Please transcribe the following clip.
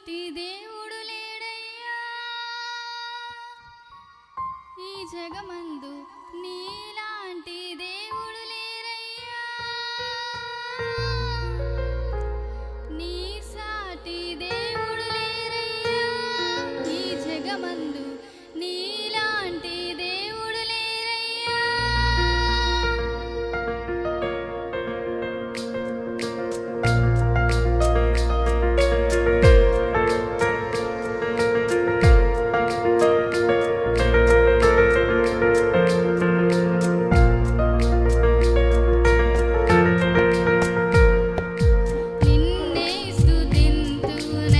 సాటి దేవుడు లేడయ్యా. ఈ జగమందు నీలాంటి దేవుడు లేరయ్యా. నీ సాటి దేవుడు లేరయ్యా. ఈ జగమందు నీ doing it.